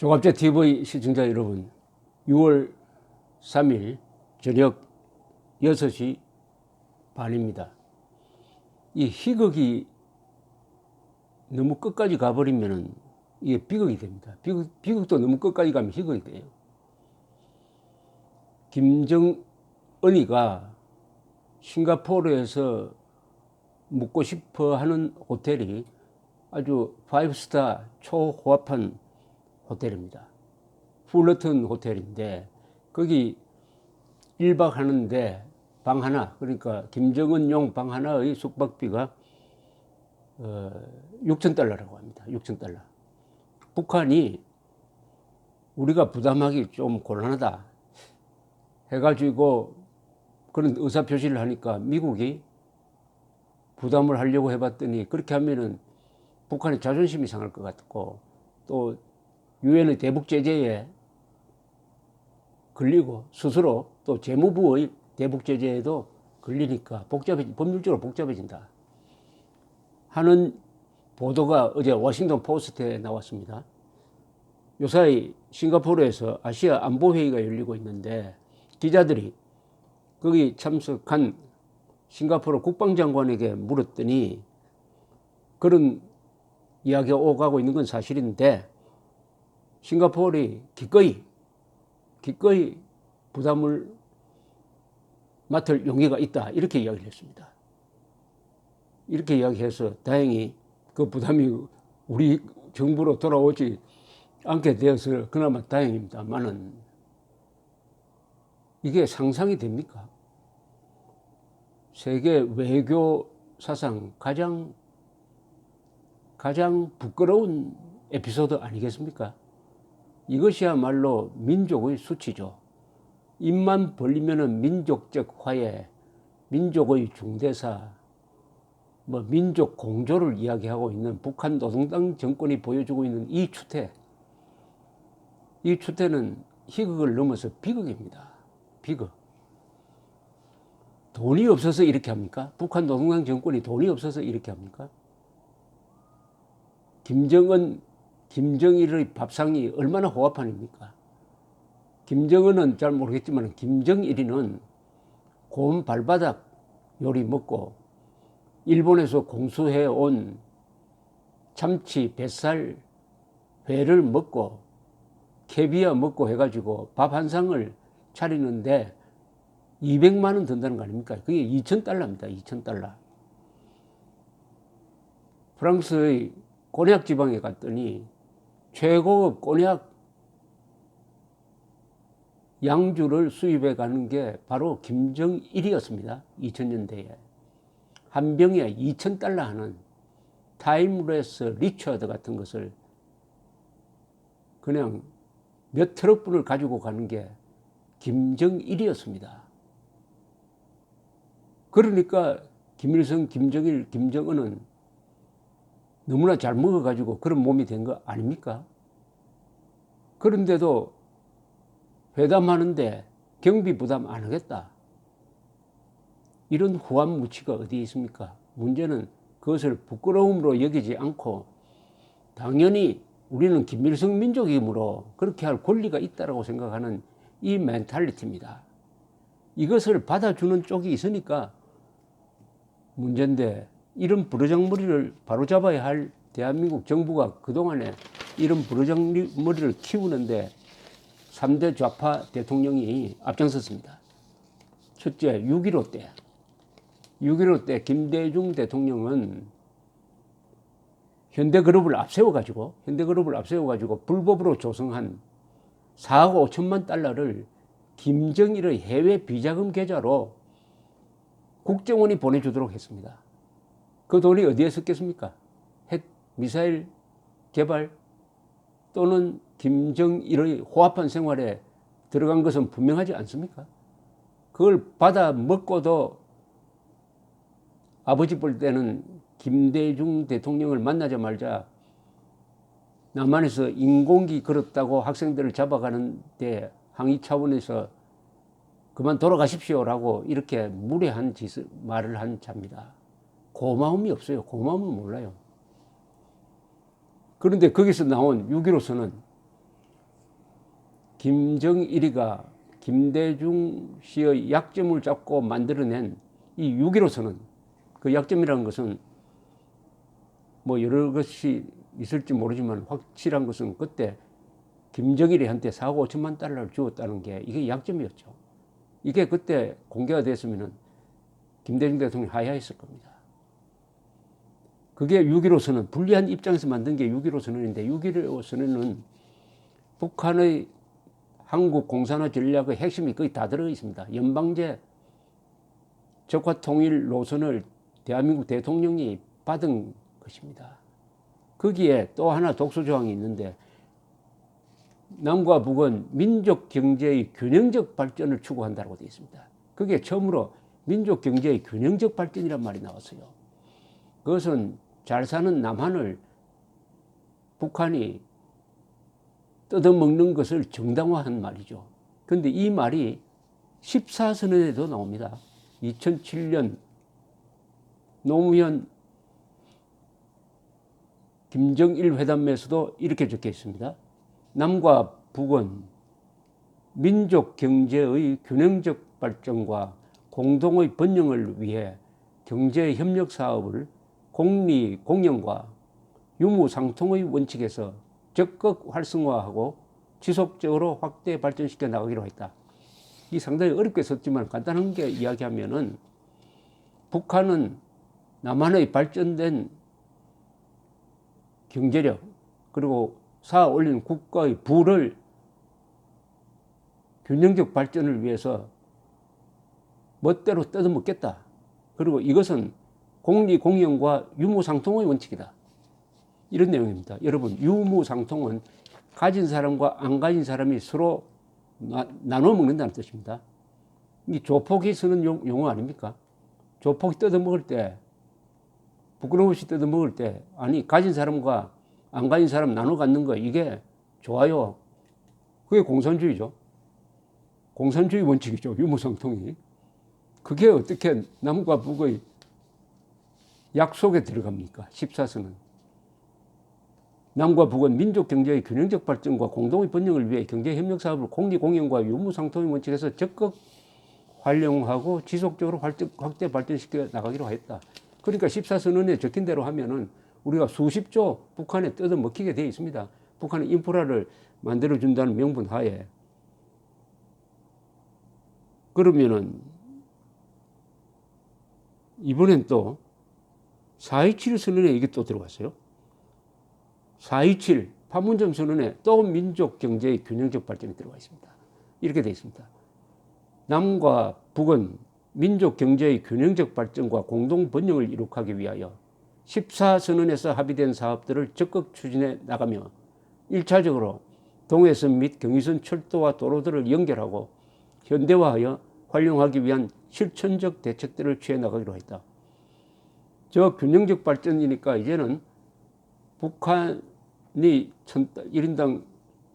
종합제 TV 시청자 여러분, 6월 3일 저녁 6시 반입니다. 이 희극이 너무 끝까지 가버리면은 이게 비극이 됩니다. 비극, 비극도 너무 끝까지 가면 희극이 돼요. 김정은이가 싱가포르에서 묵고 싶어 하는 호텔이 아주 파이브스타 초호화판 호텔입니다. 풀러튼 호텔인데 거기 1박 하는데 방 하나 그러니까 김정은용 방 하나의 숙박비가 어, 6천 달러라고 합니다. 6천 달러. 북한이 우리가 부담하기 좀 곤란하다 해가지고 그런 의사 표시를 하니까 미국이 부담을 하려고 해봤더니 그렇게 하면은 북한의 자존심이 상할 것 같고 또 유엔의 대북 제재에 걸리고 스스로 또 재무부의 대북 제재에도 걸리니까 복잡해 법률적으로 복잡해진다 하는 보도가 어제 워싱턴 포스트에 나왔습니다. 요사이 싱가포르에서 아시아 안보 회의가 열리고 있는데 기자들이 거기 참석한 싱가포르 국방장관에게 물었더니 그런 이야기가 오가고 있는 건 사실인데 싱가포르이 기꺼이 기꺼이 부담을 맡을 용의가 있다 이렇게 이야기를 했습니다. 이렇게 이야기해서 다행히 그 부담이 우리 정부로 돌아오지 않게 되어서 그나마 다행입니다만은 이게 상상이 됩니까? 세계 외교 사상 가장 가장 부끄러운 에피소드 아니겠습니까? 이것이야말로 민족의 수치죠. 입만 벌리면은 민족적 화해, 민족의 중대사, 뭐 민족 공조를 이야기하고 있는 북한 노동당 정권이 보여주고 있는 이 추태, 이 추태는 희극을 넘어서 비극입니다. 비극. 돈이 없어서 이렇게 합니까? 북한 노동당 정권이 돈이 없어서 이렇게 합니까? 김정은, 김정일의 밥상이 얼마나 호화판입니까? 김정은은 잘 모르겠지만 김정일이는 고운 발바닥 요리 먹고 일본에서 공수해 온 참치, 뱃살, 회를 먹고 캐비어 먹고 해가지고 밥 한 상을 차리는데 200만 원 든다는 거 아닙니까? 그게 2천 달러입니다. 2천 달러. 프랑스의 꼬냑 지방에 갔더니 최고급 꼬냑 양주를 수입해 가는 게 바로 김정일이었습니다. 2000년대에. 한 병에 2천 달러 하는 타임레스 리처드 같은 것을 그냥 몇 트럭 분을 가지고 가는 게 김정일이었습니다. 그러니까 김일성, 김정일, 김정은은 너무나 잘 먹어가지고 그런 몸이 된 거 아닙니까? 그런데도 회담하는데 경비 부담 안 하겠다. 이런 후한 무치가 어디 있습니까? 문제는 그것을 부끄러움으로 여기지 않고 당연히 우리는 김일성 민족이므로 그렇게 할 권리가 있다고 생각하는 이 멘탈리티입니다. 이것을 받아주는 쪽이 있으니까 문제인데 이런 부르장머리를 바로잡아야 할 대한민국 정부가 그동안에 이런 부르장머리를 키우는데 3대 좌파 대통령이 앞장섰습니다. 첫째, 6.15 때. 6.15 때 김대중 대통령은 현대그룹을 앞세워가지고, 현대그룹을 앞세워가지고 불법으로 조성한 4억 5천만 달러를 김정일의 해외 비자금 계좌로 국정원이 보내주도록 했습니다. 그 돈이 어디에 썼겠습니까? 핵 미사일 개발 또는 김정일의 호화판 생활에 들어간 것은 분명하지 않습니까? 그걸 받아 먹고도 아버지 볼 때는 김대중 대통령을 만나자마자 남한에서 인공기 걸었다고 학생들을 잡아가는데 항의 차원에서 그만 돌아가십시오라고 이렇게 무례한 짓을 말을 한 자입니다. 고마움이 없어요. 고마움은 몰라요. 그런데 거기서 나온 6.15선은 김정일이가 김대중 씨의 약점을 잡고 만들어낸 이 6.15선언 그 약점이라는 것은 뭐 여러 것이 있을지 모르지만 확실한 것은 그때 김정일이 한테 4억 5천만 달러를 주었다는 게 이게 약점이었죠. 이게 그때 공개가 됐으면은 김대중 대통령이 하야했을 겁니다. 그게 6.15 선언, 불리한 입장에서 만든 게 6.15 선언인데 6.15 선언은 북한의 한국 공산화 전략의 핵심이 거의 다 들어 있습니다. 연방제 적화 통일 노선을 대한민국 대통령이 받은 것입니다. 거기에 또 하나 독소 조항이 있는데 남과 북은 민족 경제의 균형적 발전을 추구한다고 되어 있습니다. 그게 처음으로 민족 경제의 균형적 발전이란 말이 나왔어요. 그것은 잘 사는 남한을 북한이 뜯어먹는 것을 정당화한 말이죠. 그런데 이 말이 14선언에도 나옵니다. 2007년 노무현 김정일 회담에서도 이렇게 적혀 있습니다. 남과 북은 민족 경제의 균형적 발전과 공동의 번영을 위해 경제 협력 사업을 공리 공영과 유무상통의 원칙에서 적극 활성화하고 지속적으로 확대 발전시켜 나가기로 했다. 이 상당히 어렵게 썼지만 간단한 게 이야기하면은 북한은 남한의 발전된 경제력 그리고 쌓아 올린 국가의 부를 균형적 발전을 위해서 멋대로 뜯어먹겠다. 그리고 이것은 공리 공영과 유무상통의 원칙이다. 이런 내용입니다. 여러분, 유무상통은 가진 사람과 안 가진 사람이 서로 나, 나눠 먹는다는 뜻입니다. 이 조폭이 쓰는 용, 용어 아닙니까? 조폭이 뜯어먹을 때, 부끄러움없이 뜯어먹을 때, 아니, 가진 사람과 안 가진 사람 나눠 갖는 거, 이게 좋아요. 그게 공산주의죠. 공산주의 원칙이죠. 유무상통이. 그게 어떻게 남과 북의 약속에 들어갑니까? 14선은. 남과 북은 민족 경제의 균형적 발전과 공동의 번영을 위해 경제 협력 사업을 공리 공영과 유무상통의 원칙에서 적극 활용하고 지속적으로 확대 발전시켜 나가기로 했다. 그러니까 14선언에 적힌 대로 하면은 우리가 수십조 북한에 뜯어 먹히게 되어 있습니다. 북한의 인프라를 만들어 준다는 명분 하에 그러면은 이번엔 또 4.27 선언에 이게 또 들어갔어요. 4.27 판문점 선언에 또 민족 경제의 균형적 발전이 들어가 있습니다. 이렇게 되어 있습니다. 남과 북은 민족 경제의 균형적 발전과 공동 번영을 이룩하기 위하여 14선언에서 합의된 사업들을 적극 추진해 나가며 1차적으로 동해선 및 경의선 철도와 도로들을 연결하고 현대화하여 활용하기 위한 실천적 대책들을 취해 나가기로 했다. 저 균형적 발전이니까 이제는 북한이 천, 1인당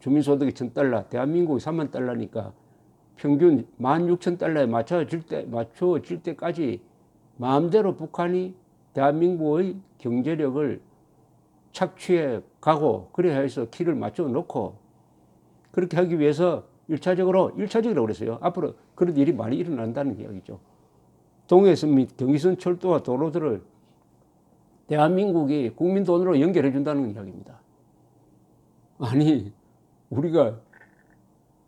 주민소득이 천달러, 대한민국이 3만 달러니까 평균 16,000달러에 맞춰질 때, 맞춰질 때까지 마음대로 북한이 대한민국의 경제력을 착취해 가고 그래야 해서 키를 맞춰 놓고 그렇게 하기 위해서 일차적으로 일차적이라고 그랬어요. 앞으로 그런 일이 많이 일어난다는 이야기죠. 동해선 및 경의선 철도와 도로들을 대한민국이 국민 돈으로 연결해 준다는 이야기입니다. 아니, 우리가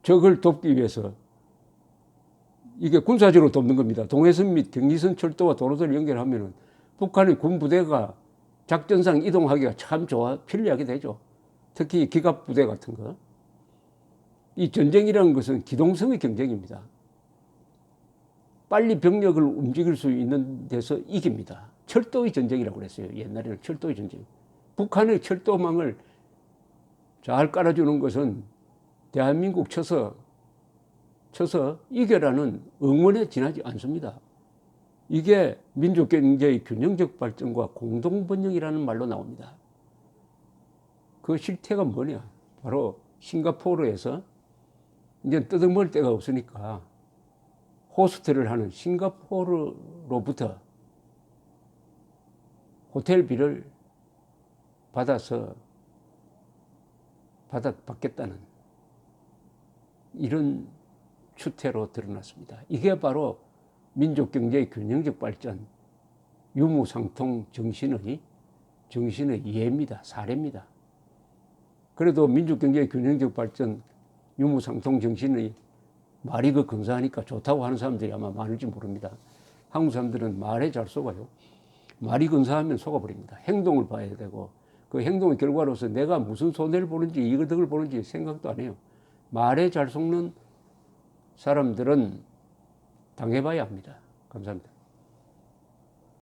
적을 돕기 위해서 이게 군사적으로 돕는 겁니다. 동해선 및 경의선 철도와 도로들을 연결하면 북한의 군 부대가 작전상 이동하기가 참 좋아, 편리하게 되죠. 특히 기갑 부대 같은 거. 이 전쟁이라는 것은 기동성의 경쟁입니다. 빨리 병력을 움직일 수 있는 데서 이깁니다. 철도의 전쟁이라고 그랬어요. 옛날에는 철도의 전쟁. 북한의 철도망을 잘 깔아주는 것은 대한민국 쳐서 쳐서 이겨라는 응원에 지나지 않습니다. 이게 민족 경제의 균형적 발전과 공동 번영이라는 말로 나옵니다. 그 실태가 뭐냐? 바로 싱가포르에서 이제 뜯어먹을 데가 없으니까 호스트를 하는 싱가포르로부터 호텔비를 받아서 받아 받겠다는 이런 추태로 드러났습니다. 이게 바로 민족 경제의 균형적 발전, 유무상통 정신의 정신의 예입니다. 사례입니다. 그래도 민족 경제의 균형적 발전, 유무상통 정신의 말이 그 근사하니까 좋다고 하는 사람들이 아마 많을지 모릅니다. 한국 사람들은 말에 잘 속아요. 말이 근사하면 속아버립니다. 행동을 봐야 되고 그 행동의 결과로서 내가 무슨 손해를 보는지 이득을 보는지 생각도 안 해요. 말에 잘 속는 사람들은 당해봐야 합니다. 감사합니다.